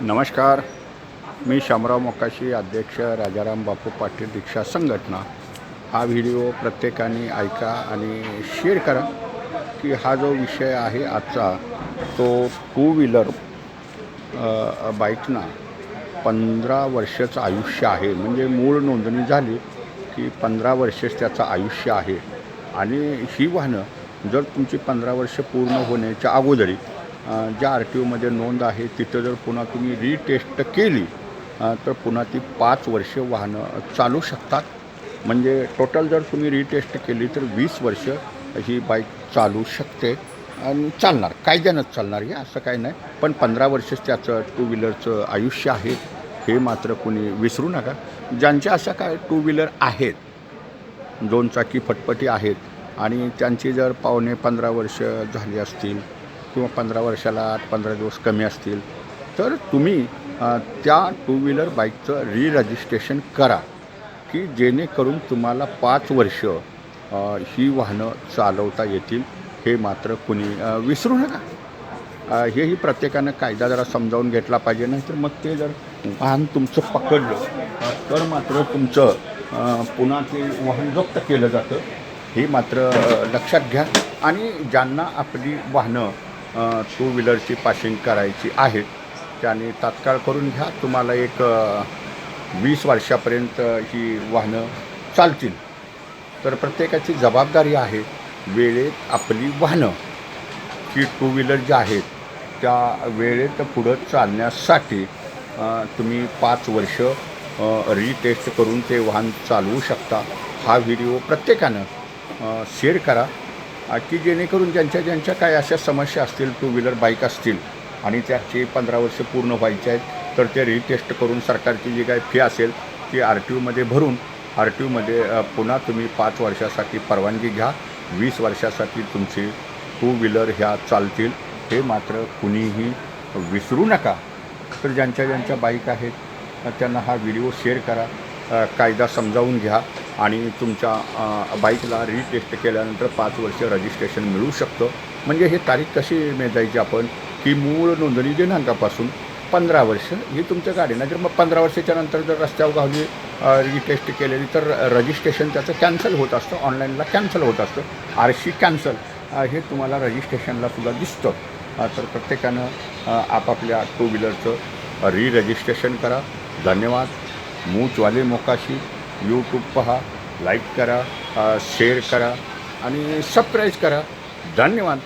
नमस्कार. मी शामराव मोकाशी अध्यक्ष राजाराम बापू पाटील रिक्षा संघटना. हा व्हिडिओ प्रत्येकाने ऐका आणि शेअर करा की हा जो विषय आहे आजचा तो टू व्हीलर बाईकना पंधरा वर्षाचं आयुष्य आहे. म्हणजे मूळ नोंदणी झाली की पंधरा वर्षच त्याचं आयुष्य आहे. आणि ही वाहनं जर तुमची पंधरा वर्ष पूर्ण होण्याच्या अगोदरी ज्या आर टी ओमध्ये नोंद आहे तिथं जर पुन्हा तुम्ही रिटेस्ट केली तर पुन्हा ती पाच वर्ष वाहनं चालू शकतात. म्हणजे टोटल जर तुम्ही रिटेस्ट केली तर वीस वर्ष ही बाईक चालू शकते आणि चालणार. कायद्यानंच चालणार हे असं काही नाही. पण पंधरा वर्षच त्याचं टू व्हीलरचं आयुष्य आहे हे मात्र कुणी विसरू नका. ज्यांच्या अशा काय टू व्हीलर आहेत दोन चाकी फटपटी आहेत आणि त्यांची जर पावणे पंधरा वर्ष झाली असतील किंवा पंधरा वर्षाला आठ पंधरा दिवस कमी असतील तर तुम्ही त्या टू व्हीलर बाईकचं री रजिस्ट्रेशन करा की जेणेकरून तुम्हाला पाच वर्ष ही वाहनं चालवता येतील हे मात्र कुणी विसरू नका. हेही प्रत्येकानं कायदा जरा समजावून घेतला पाहिजे नाहीतर मग ते जर वाहन तुमचं पकडलं तर मात्र तुमचं पुन्हा ते वाहन जप्त केलं जातं हे मात्र लक्षात घ्या. आणि ज्यांना आपली वाहनं टू व्हीलरची पासिंग करायची आहेत त्याने तात्काळ करून घ्या तुम्हाला एक वीस वर्षापर्यंत ही वाहनं चालतील. तर प्रत्येकाची जबाबदारी आहे वेळेत आपली वाहनं. की टू व्हीलर ज्या आहेत त्या वेळेत पुढं चालण्यासाठी तुम्ही पाच वर्ष रिटेस्ट करून ते वाहन चालवू शकता. हा व्हिडिओ प्रत्येकानं शेअर करा. की जेणेकरून ज्यांच्या ज्यांच्या काय अशा समस्या असतील टू व्हीलर बाईक असतील आणि त्याचे पंधरा वर्ष पूर्ण व्हायचे आहेत तर ते रिटेस्ट करून सरकारची जी काय फी असेल ती आर टी ओमध्ये भरून आर टी ओमध्ये पुन्हा तुम्ही पाच वर्षासाठी परवानगी घ्या. वीस वर्षासाठी तुमची टू व्हीलर ह्या चालतील. हे मात्र कुणीही विसरू नका. तर ज्यांच्या ज्यांच्या बाईक आहेत त्यांना हा व्हिडिओ शेअर करा. कायदा समजावून घ्या. आणि तुमच्या बाईकला रिटेस्ट केल्यानंतर पाच वर्ष रजिस्ट्रेशन मिळू शकतं. म्हणजे हे तारीख कशी मेजायची आपण? की मूळ नोंदणी दिनांकापासून पंधरा वर्ष ही तुमच्या गाडीनं. जर मग पंधरा वर्षाच्या नंतर जर रस्त्यावर गावली रिटेस्ट केलेली तर रजिस्ट्रेशन त्याचं कॅन्सल होत असतं. ऑनलाईनला कॅन्सल होत असतं. आर सी कॅन्सल हे तुम्हाला रजिस्ट्रेशनला सुद्धा दिसतं. तर प्रत्येकानं आपापल्या टू व्हीलरचं री रजिस्ट्रेशन करा. धन्यवाद. मूचवाले मोकाशी. यूट्यूब पहा लाईक करा शेअर करा आणि सबस्क्राईब करा. धन्यवाद.